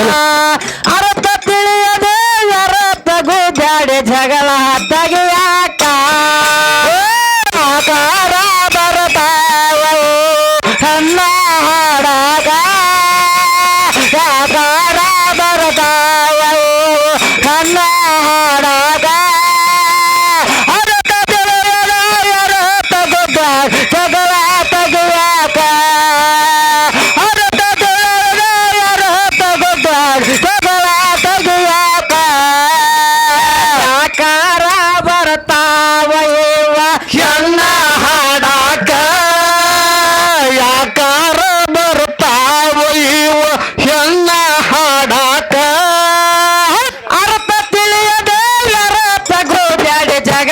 Hello.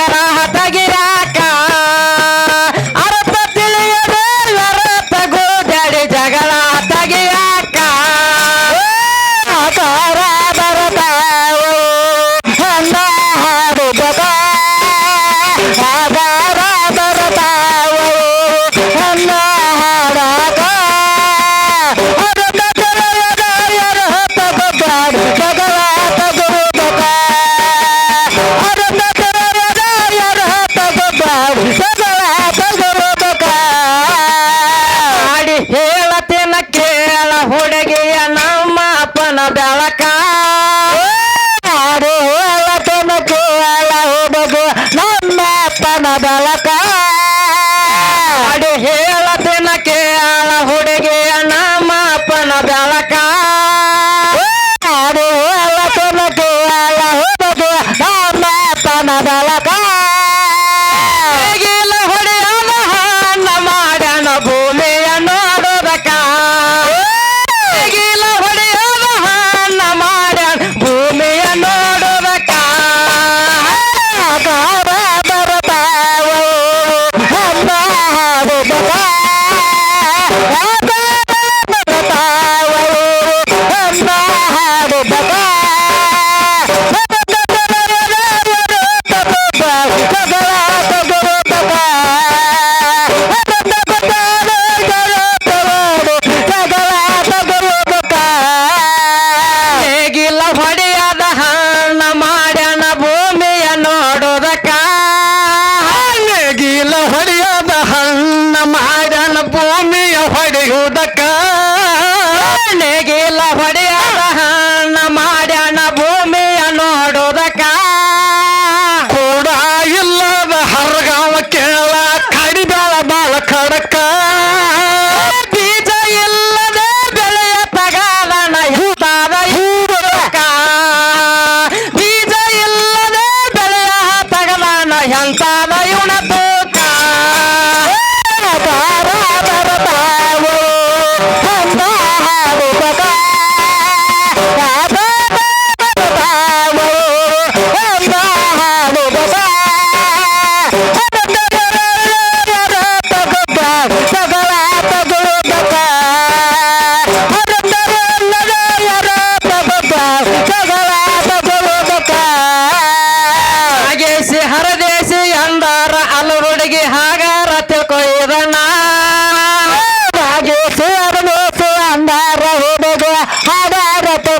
ಮಹಾರಾಹತ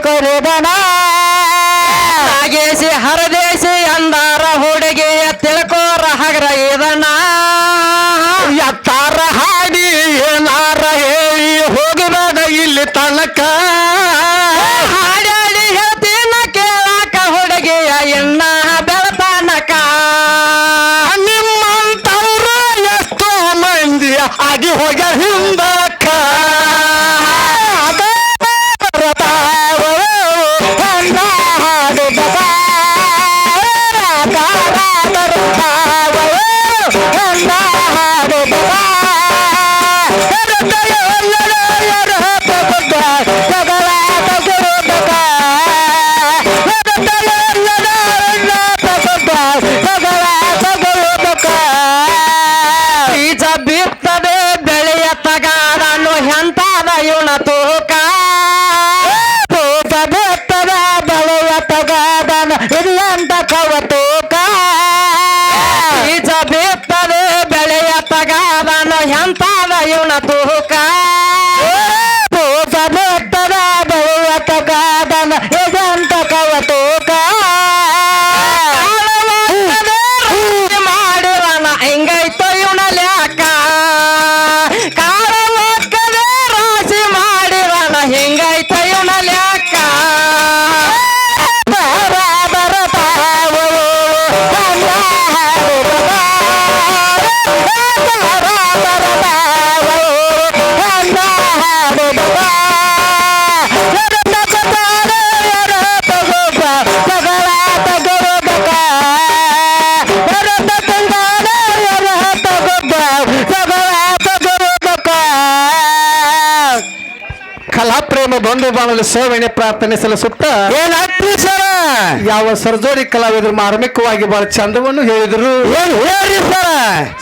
ಕರೆದನ. ನಾಗೇಶಿ ಹರದೇಶಿ ಅಂದಾರ ಹುಡುಗಿಯ ತಿಳ್ಕೋರ ಹಗರ ಇದನ ಎತ್ತಾರ ಹಾಡಿ ಏನಾರ ಹೇಳಿ ಹೋಗಬೇಡ ಇಲ್ಲಿ ತನಕ. ಹಾಡಾಡಿ ಹೇಳ್ತೀನ ಕೇಳಾಕ ಹುಡುಗಿಯ ಎಣ್ಣ ಬೆಳತನಕ. ನಿಮ್ಮಂತವ್ರು ಎಷ್ಟು ಮಂದಿಯ ಆಗಿ ಹೋಗ್ಯಾರ. Barata. nada y una. ಸೇವಣೆ ಪ್ರಾರ್ಥನೆ ಸಲ್ಲಿಸುತ್ತಾ ಏನಾಗ್ತಿ ಸರ? ಯಾವ ಸರ್ಜೋಡಿ ಕಲಾವಿದರು ಮಾರ್ಮಿಕವಾಗಿ ಬಹಳ ಚಂದವನ್ನು ಹೇಳಿದ್ರು. ಏನ್ ಹೇಳ್ರಿ ಸರ?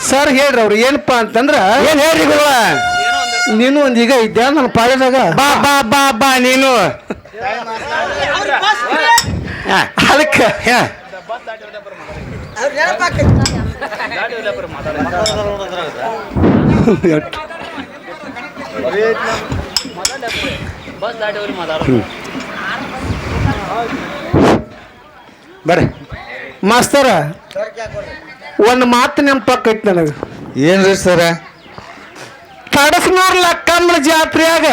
ಸರ್ ಹೇಳ್ರಿ ಅವ್ರು ಏನಪ್ಪಾ ಅಂತಂದ್ರ ಏನ್ ಹೇಳ್ರಿ ಗುರುವ? ನೀನು ಒಂದ್ ಈಗ ಇದ್ಯಾ ನನ್ನ ಪಾಳ್ಯದಾಗ? ಬಾ ಬಾ ಬಾ ಬಾ ನೀನು. ಅದಕ್ಕೆ ಹಾ. ಬರ್ರಿ. ಮಾಸ್ತರ ಒಂದು ಮಾತು ನೆನಪಾಕೈತಿ ನನಗೆ. ಏನ್ರಿ ಸರ? ಕಡಸ್ನೂರ್ ಲಕ್ಕಮ್ಮನ ಜಾತ್ರೆಯಾಗ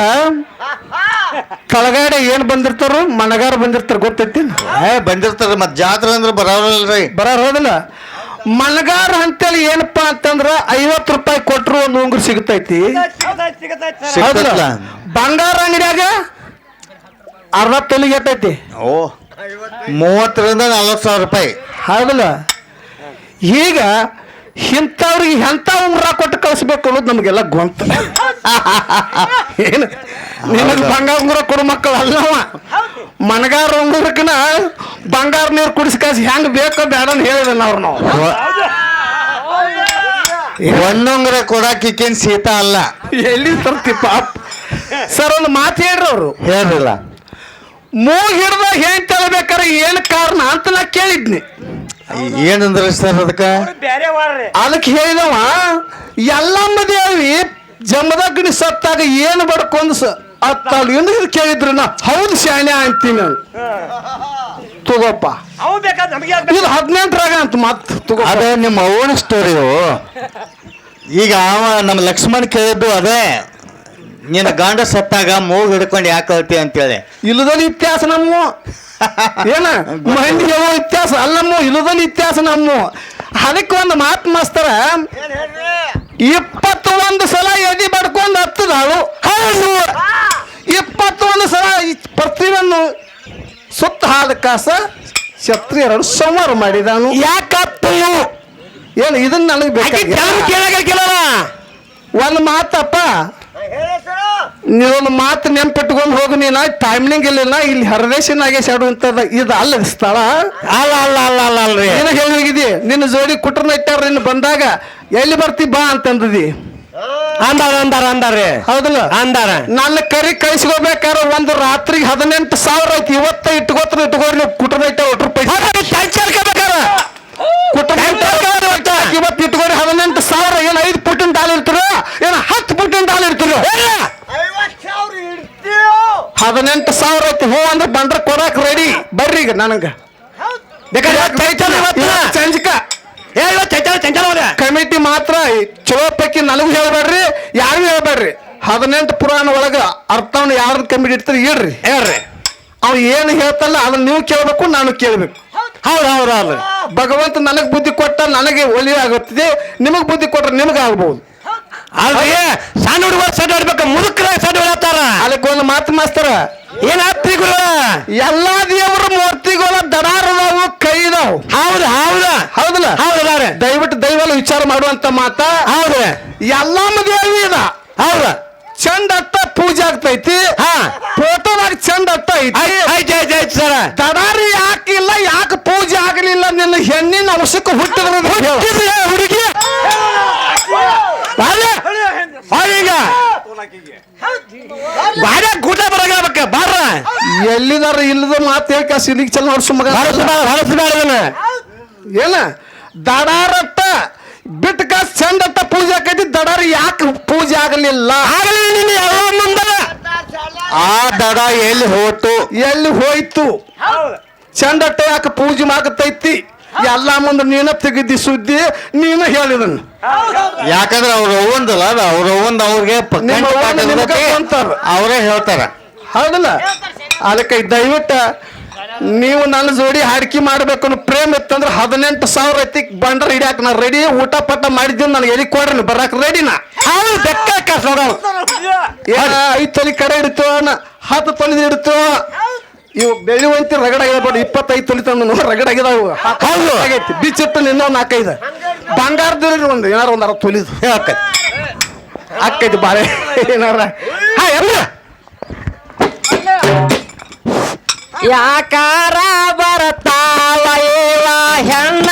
ಕಳಗಾಡ ಏನ್ ಬಂದಿರ್ತಾರ ಮನಗಾರ ಬಂದಿರ್ತಾರ ಗೊತ್ತೈತಿ? ಏ ಬಂದಿರ್ತಾರ ಮತ್ ಜಾತ್ರೆ ಅಂದ್ರೆ ಬರೋಲ್ರಿ ಬರೋರ್ ಹೋದಿಲ್ಲ ಮನಗಾರ ಅಂತೇಳಿ ಏನಪ್ಪಾ ಅಂತಂದ್ರ ಐವತ್ತು ರೂಪಾಯಿ ಕೊಟ್ರು ಒಂದು ಉಂಗುರು ಸಿಗತೈತಿ? ಬಂಗಾರ ಅಂಗಡಿಯಾಗ ಅರ್ವತ್ತು ತೊಲಿಗೆ ಎಟ್ಟೈತಿ ಓ ಮೂವತ್ತರಿಂದ ನಲ್ವತ್ತು ಸಾವಿರ ರೂಪಾಯಿ. ಹೌದಲ್ಲ? ಈಗ ಇಂಥವ್ರಿಗೆ ಎಂಥ ಉಂಗುರ ಕೊಟ್ಟು ಕಳಿಸ್ಬೇಕು ಅನ್ನೋದು ನಮಗೆಲ್ಲ ಗೊಂತ ಏನು? ನಿನಗೆ ಬಂಗಾರ ಉಂಗುರ ಕೊಡು ಮಕ್ಕಳು ಅಲ್ಲವ. ಮನಗಾರ ಉಂಗುರಕ್ಕನ ಬಂಗಾರ ನೀರು ಕುಡಿಸಿ ಕಾಸು ಹೆಂಗ್ ಬೇಕೋ ಬೇಡ ಅಂತ ಹೇಳಿದ ನಾವು. ನಾವು ಒಂದೊಂಗ್ರೆ ಕೊಡಕ್ಕೆ ಸೀತಾ ಅಲ್ಲ. ಎಲ್ಲಿ ತರ್ತಿಪ್ಪ ಸರ್ ಒಂದು ಮಾತು ಹೇಳ್ರಿ ಅವರು. ಹೇಳ್ರಿಲ್ಲ. ಮೂಗ್ ಹಿಡ್ದ ಏನ್ ತಗೋಬೇಕಾರೆ ಏನು ಕಾರಣ ಅಂತ ನಾ ಕೇಳಿದ್ನಿ. ಏನಂದ್ರೆ ಸರ್ ಅದಕ್ಕೆ? ಅದಕ್ಕೆ ಹೇಳಿದವ ಎಲ್ಲಮ್ಮ ದೇವಿ ಜಮದಗ್ನಿ ಸತ್ತಾಗ ಏನು ಬಡ್ಕೊಂಡು ಸ ಅತ್ತಾಳು ಎಂದು ಇದು ಕೇಳಿದ್ರು ನಾ. ಹೌದು ಶಾಣೆ ಅಂತೀನಿ ನಾನು. ತಗೋಪ್ಪ. ಇದು ಹದಿನೆಂಟರಾಗ ಅಂತ ಮತ್ತೆ ತಗೋ ಅದೇ ನಿಮ್ಮ ಓನ್ ಸ್ಟೋರಿ ಈಗ ಅವ ನಮ್ಮ ಲಕ್ಷ್ಮಣ್ ಕೇಳಿದ್ದು ಅದೇ. ನಿನ್ನ ಗಂಡ ಸತ್ತಾಗ ಮೂಗು ಹಿಡ್ಕೊಂಡು ಯಾಕೆ ಕಳ್ತಿ ಅಂತೇಳಿ. ಇಲ್ಲದಲ್ಲಿ ಇತಿಹಾಸ ನಮ್ಮ. ಏನ? ಹೇಳೋ ಇತಿಹಾಸ ಅಲ್ಲಮ್ಮ ಇಲ್ಲದಲ್ಲಿ ಇತಿಹಾಸ ನಮ್ಮ. ಅದಕ್ಕೆ ಒಂದು ಮಾತು ಮಾಸ್ತರ ಇಪ್ಪತ್ತೊಂದು ಸಲ ಎದಿ ಬಡ್ಕೊಂಡು ಹತ್ತದಾಳು ಹೌದು. ಇಪ್ಪತ್ತೊಂದು ಸಲ ಪ್ರತಿಯೊಂದು ಸುತ್ತ ಹಾದ ಕಾಸ ಕ್ಷತ್ರಿಯರನ್ನು ಸಂವಾರ ಮಾಡಿದಾನು. ಯಾಕತ್ತು ಏನು ಇದನ್ನ ನನಗೆ ಬೇಕಾಗಿಲ್ಲ? ಒಂದು ಮಾತಪ್ಪ. ನೀವೊಂದು ಮಾತು ನೆನ್ಪಿಟ್ಕೊಂಡು ಹೋಗು ನೀನ. ಟೈಮ್ನಿಂಗ್ ಇಲ್ಲ ಇಲ್ಲಿ ಹರದೇಶ ನಾಗೇಶ್ ಆಡುವಂತದ ಇದು ಅಲ್ಲ ಸ್ಥಳ. ಅಲ್ಲ ಅಲ್ಲ ಅಲ್ಲ ಅಲ್ಲ ಅಲ್ರಿ ಏನ ಹೇಳಿದಿ ಹೋಗಿದಿ ನಿನ್ನ ಜೋಡಿ ಕುಟ್ರನ ಇಟ್ಟಾರ ನಿನ್ನ ಬಂದಾಗ. ಎಲ್ಲಿ ಬರ್ತಿ ಬಾ ಅಂತಂದದಿ ಅಂದಾರ ಅಂದಾರ ಅಂದಾರ್ರಿ ಹೌದಲ್ಲ? ಅಂದಾರ. ನನ್ನ ಕರಿ ಕಳಿಸ್ಕೋಬೇಕಾರ ಒಂದು ರಾತ್ರಿಗೆ ಹದಿನೆಂಟು ಸಾವಿರ ಐತಿ ಇವತ್ತ ಇಟ್ಕೋತ್ರ ಇಟ್ಕೋರಿ ನೀವು ಕುಟ್ರ ಇಟ್ಟ ಒಟ್ರು ಪೈಸೆ. ಇವತ್ತು ಇಟ್ಕೋರಿ ಹದಿನೆಂಟು ಸಾವಿರ. ಏನು ಐದು ಪುಟ್ಟಿನ ಡಾಲ್ ಇರ್ತೀರೋ ಏನು ಹತ್ತು ಪುಟ್ಟಿನ ಡಾಲ್ ಇರ್ತೀರೋ ಹದಿನೆಂಟು ಸಾವಿರ ಐತಿ ಹೂ ಅಂದ್ರೆ ಬಂದ್ರೆ ಕೊಡಕ್ ರೆಡಿ ಬರ್ರಿ ಈಗ ನನಗ. ಕಮಿಟಿ ಮಾತ್ರ ಚಲೋ ಪೈಕಿ ನನಗೂ ಹೇಳ್ಬೇಡ್ರಿ ಯಾರಿಗೂ ಹೇಳ್ಬೇಡ್ರಿ. ಹದಿನೆಂಟು ಪುರಾಣ ಒಳಗ ಅರ್ಥವನ್ನು ಯಾರ ಕಮಿಟಿ ಇಡ್ತಾರೆ ಹೇಳ್ರಿ. ಹೇಳ್ರಿ. ಅವ್ ಏನು ಹೇಳ್ತಲ್ಲ ಅದನ್ನ ನೀವು ಕೇಳಬೇಕು ನಾನು ಕೇಳಬೇಕು. ಹೌದು. ಹೌದು ಹೌದು ಭಗವಂತ ನನಗೆ ಬುದ್ಧಿ ಕೊಟ್ಟ ನನಗೆ ಒಲಿ ಆಗುತ್ತದೆ ನಿಮಗೆ ಬುದ್ಧಿ ಕೊಟ್ರೆ ನಿಮಗೆ ಆಗ್ಬಹುದು ಅಲ್ರಿ ಸಣ್ಣ ಹುಡುಗ ಸಡ್ ಹೊಡ್ಬೇಕು ಮುದುಕರ ಸಡ್ ಹೊಡತಾರ ಅದಕ್ಕೆ ಒಂದು ಮಾತು ಮಾಸ್ತರ. ಏನಾಗ್ತಿ ಗುರು? ಎಲ್ಲಾ ದೇವರ ಮೂರ್ತಿಗಳ ದಡಾರದವು ಕೈದವು ಹೌದು ಹೌದ. ಹೌದಲ್ಲ? ಹೌದಲ್ಲ ದಯವಿಟ್ಟು ದೈವಲ್ಲ ವಿಚಾರ ಮಾಡುವಂತ ಮಾತ. ಹೌದು. ಎಲ್ಲಮ್ಮ ದೇವಿ ಇದ. ಹೌದ. ಚಂದ ಅತ್ತ ಪೂಜೆ ಆಗ್ತೈತಿ. ಹಾ. ಫೋಟೋದಾಗ ಚಂದ ಅತ್ತ ಐತಿ. ಐ ಜೈ ಸರ. ದಡಾರಿ ಯಾಕಿಲ್ಲ ಯಾಕೆ ಪೂಜೆ ಆಗಲಿಲ್ಲ ನಿನ್ನ ಹೆಣ್ಣಿನ ಅವಶ್ಯಕ ಹುಟ್ಟಿದ್ರೆ ಹುಡುಗಿ. ಈಗ ಬಾಡ ಕೂಟ ಬರಬೇಕ ಬಾರ ಎಲ್ಲಿದಾರ ಇಲ್ಲದ ಮಾತು ಹೇಳ್ಕ ಸಿಲಿಗ್ ಚಲ ಹೊಡ್ಸು ಮಗ. ಹೊರಸ್ಬೇಡ ಏನ? ದಡಾರಟ್ಟ ಬಿಟ್ಟು ಕಾಸ್ ಪೂಜೆ ಆಕೈತಿ ದಡಾರ ಯಾಕೆ ಪೂಜೆ ಆಗಲಿಲ್ಲ? ಆಗಲಿ ನೀನು ಎಲ್ಲ ಮುಂದರ ಆ ದಡ ಎಲ್ಲಿ ಹೋಯ್ತು? ಎಲ್ಲಿ ಹೋಯ್ತು? ಚಂದಟ್ಟ ಯಾಕೆ ಪೂಜೆ ಮಾಡತೈತಿ? ಎಲ್ಲ ಮುಂದೆ ನೀನ ತೆಗಿದ್ದಿ ಸುದ್ದಿ ನೀನು ಹೇಳಿದನು. ಯಾಕಂದ್ರೆ ಅವ್ರ ಒಂದಲ್ಲ ಅದ ಅವ್ರ ಒಂದ್ ಅವ್ರಿಗೆ. ಅವರೇ ಹೇಳ್ತಾರ. ಹೌದಲ್ಲ? ಅದಕ್ಕೆ ದಯವಿಟ್ಟು ನೀವು ನನ್ನ ಜೋಡಿ ಹಾಡಿಕೆ ಮಾಡ್ಬೇಕು ಅನ್ನೋ ಪ್ರೇಮ್ ಇತ್ತಂದ್ರೆ ಹದಿನೆಂಟು ಸಾವಿರ ಐತಿ ಬಂಡ್ರ ಹಿಡಿಯಾಕ ನಾ ರೆಡಿ ಊಟ ಪಟ್ಟ ಮಾಡಿದ್ದೀನಿ ನನಗೆ ಎಲ್ಲಿ ಕೊಡ್ರಿ ಬರಾಕ್ ರೆಡಿನಾ ಬೆಕ್ಕ ಕಾಸು ನೋಡೋಣ ಏನ ಐದು ತೊಲಿ ಕಡೆ ಇಡ್ತು ಹತ್ತು ತೊಲಿದ ಇಡ್ತು ಇವು ಬೆಳಿವಂತಿ ರಗಡ ಆಗ್ಯಾವ ಇಪ್ಪತ್ತೈದು ತೊಲಿ ತಂದು ರಗಡ ಆಗಿದಾವು ಹೌದು. ಆಗೈತಿ ಬಿಚ್ಚಿಟ್ಟು ನಿನ್ನ ನಾಲ್ಕೈದು ಬಂಗಾರದ ಒಂದು ಏನಾರ ಒಂದು ಅರ ತೊಲಿದು ಹಾಕೈತಿ. ಅಕ್ಕೈತಿ ಬಾಳೆ ಏನಾರ. ಹಾ ಎಲ್ಲ ಯಾಕಾರ ಬರ್ತಾವ ಇವ ಹೆಣ್ಣ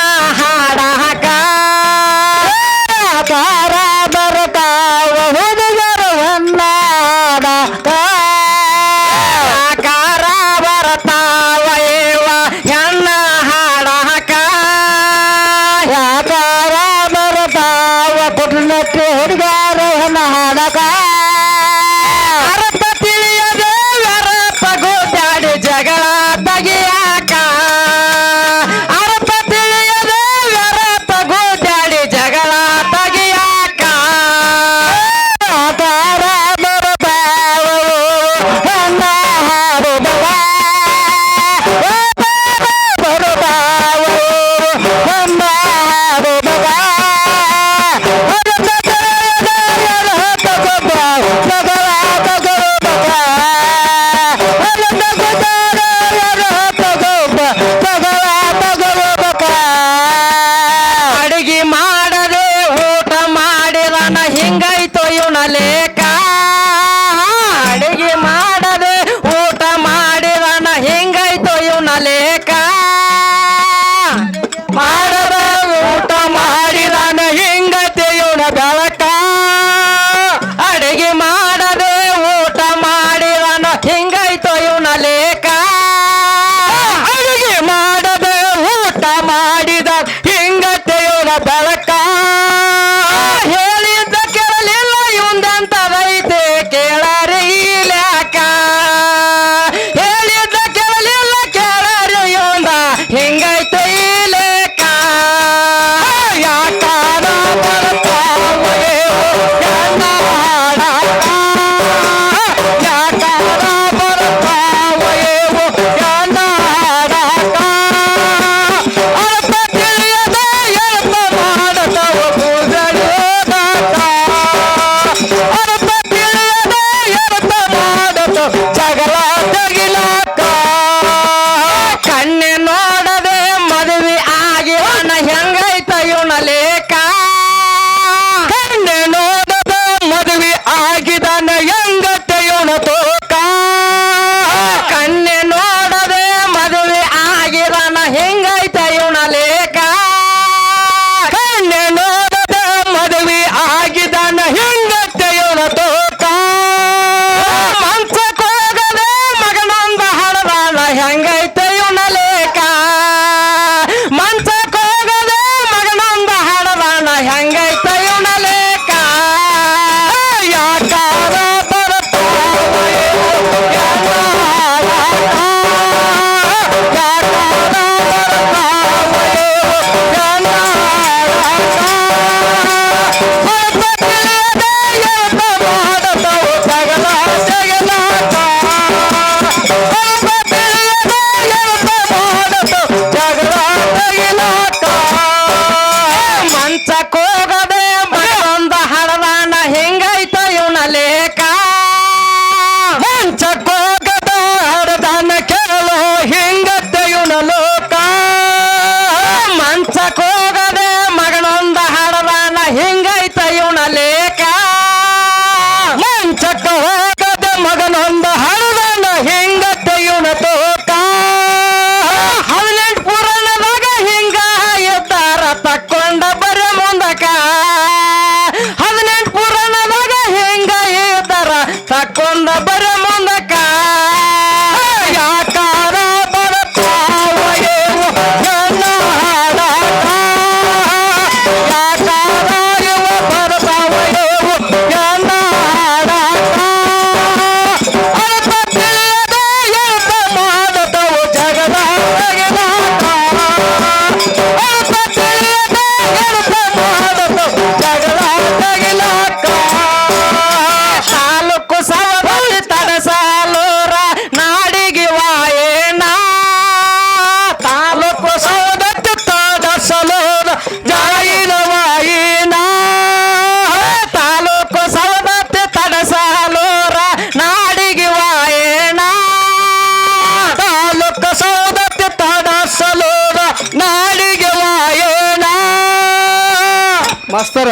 ಮಾಸ್ತರ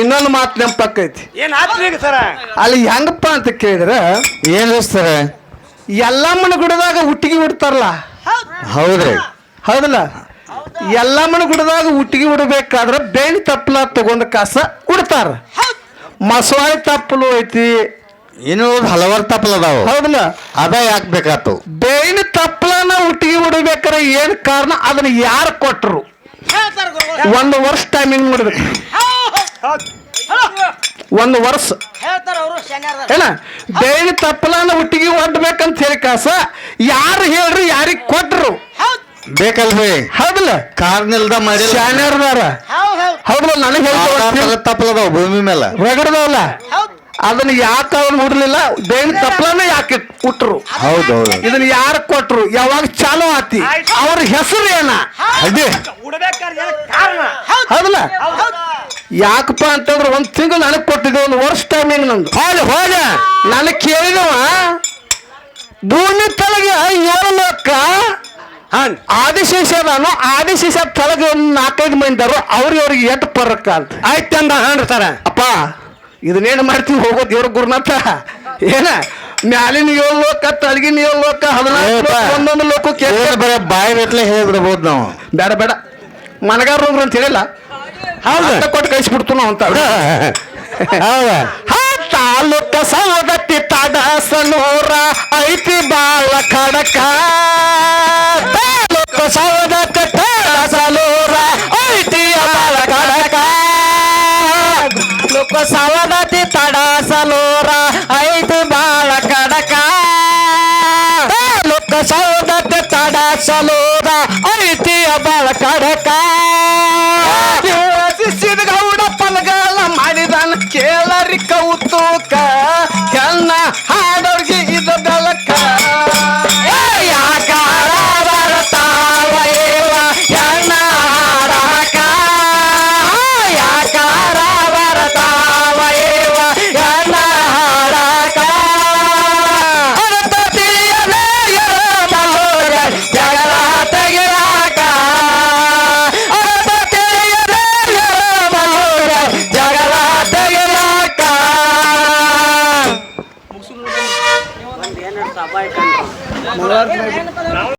ಇನ್ನೊಂದು ಮಾತು ನೆನಪಕ್ಕೈತಿ ಏನ್ ಆತ್ರಿ ಈಗ ಸರ? ಅಲ್ಲಿ ಹೆಂಗಪ್ಪ ಅಂತ ಕೇಳಿದ್ರೆ ಏನ್ ಸರ್? ಎಲ್ಲಮ್ಮನ ಗುಡದಾಗ ಹುಟ್ಟಿಗೆ ಬಿಡ್ತಾರಲ್ಲ ಹೌದ್ರಿ. ಹೌದಲ್ಲ? ಎಲ್ಲಮ್ಮನ ಗುಡದಾಗ ಹುಟ್ಟಿಗೆ ಬಿಡಬೇಕಾದ್ರೆ ಬೇಣಿ ತಪ್ಪಲ ತಗೊಂಡ ಕಾಸ ಉಡ್ತಾರ ಮಸವಾಳಿ ತಪ್ಪಲು ಐತಿ. ಏನು ಹಲವಾರು ತಪ್ಪಲ ಅದಾವ. ಹೌದಲ್ಲ? ಅದ ಯಾಕೆ ಬೇಕಾತು? ಬೇವಿನ ತಪ್ಪಲನ ಹುಟ್ಟಿಗೆ ಬಿಡಬೇಕಾದ್ರೆ ಏನು ಕಾರಣ? ಅದನ್ನ ಯಾರು ಗುರುಗಳು ಒಂದು ವರ್ಷ ಟೈಮಿಂಗ್ ಮಾಡ್ಬೇಕು ಒಂದು ವರ್ಷ. ಹೇಳ್ತಾರ ಅವರು ಶನಿವಾರ ಏನ? ಬೇವಿನ ತಪ್ಪಲನ ಹುಟ್ಟಿಗೆ ಒಡ್ಬೇಕಂತ ಹೇಳಿ ಕಾಸ ಯಾರು ಹೇಳ್ರಿ ಯಾರಿಗೆ ಕೊಟ್ರು? ಬೇಕಲ್ರಿ ಹೌದಲ್ಲ. ಕಾರ್ನಿಲ್ದ ಮಾಡಿ ಶಾನ್ಯಾರ್ದಾರ ಹೌದ್ ಹೌದ್. ಹೌದಲ್ಲ ನನಗೆ ಹೇಳ್ತಾವ ತಪ್ಪಲದ ಅದಾವ ಭೂಮಿ ಮೇಲೆ? ರಗಡದವಲ್ಲ? ಹೌದ್. ಅದನ್ನ ಯಾಕೆ ಅವ್ರು ಹುಡ್ಲಿಲ್ಲ ಬೇವಿನ ತಪ್ಪಲನ್ನ ಯಾಕೆ ಹುಟ್ಟರು ಹೌದು ಹೌದು ಇದನ್ನ ಯಾರು ಕೊಟ್ರು? ಯಾವಾಗ ಚಾಲೂ ಆತಿ? ಅವ್ರ ಹೆಸರು ಏನ? ಅದೇ. ಕಾರಣ? ಹೌದಲ್ಲ? ಹೌದ್. ಯಾಕಪ್ಪ ಅಂತಂದ್ರೆ ಒಂದ್ ತಿಂಗಳು ನನಗೆ ಕೊಟ್ಟಿದ್ದೆ ಒಂದು ವರ್ಷ ಟೈಮಿಂಗ್ ನಂದು? ಹೋದ ಹೋದ. ನನಗೆ ಕೇಳಿದವ? ಭೂಮಿ ತಳಗೆ ಏಳು ಲೋಕ. ಆದಿಶೇಷ ನಾನು ಆದಿಶೇಷ ತಳಗೆ ಒಂದ್ ನಾಲ್ಕೈದು ಮಂದಿರು ಅವ್ರಿಗೆ ಅವ್ರಿಗೆ ಎಟ್ಟು ಪರಕ್ಕ ಅಂತ. ಆಯ್ತಂದ ಹಾಂಡ್ತಾರ ಅಪ್ಪ. ಇದನ್ನೇನು ಮಾಡ್ತೀವಿ? ಹೋಗೋ ದೇವ್ರ ಗುರುನಾಥ. ಏನ? ಮ್ಯಾಲಿನ ಏಳು ಲೋಕ ತಳಗಿನ ಏಳು ಲೋಕ ಹದಿನಾಲ್ಕು ಒಂದೊಂದು ಲೋಕಕ್ಕೆ ಬರೀ ಬಾಯಿ ಬೆಟ್ಲೆ ಹೇಳ್ಬಿಡ್ಬೋದು ನಾವು? ಬೇಡ ಬೇಡ. ಮನಗಾರ ಹೋಗ್ರಿ ಅಂತ ಹೇಳಿಲ್ಲ. ಹೌದು. ಕೊಟ್ಟು ಕಳಿಸ್ಬಿಡ್ತು ನಾವು ಅಂತ. ಹೌದಾ. ಹಾ, ತಾಲೂಕ ಸವದತ್ತಿ ತಡಸನೂರ ಐತಿ ಬಾಳ ಖಡಕ. ತಾಲೂಕ ಸವದತ್ತಿ ತಡಸನೂರ ಐತಿ ಬಾಳ ಖಡಕ. ಲೋಕ ಸವದತ್ತಿ ತಡಸನೂರ ಐತಿ ಬಾಳ ಕಡಕ. ಲೋಕ ಸವದತ್ತಿ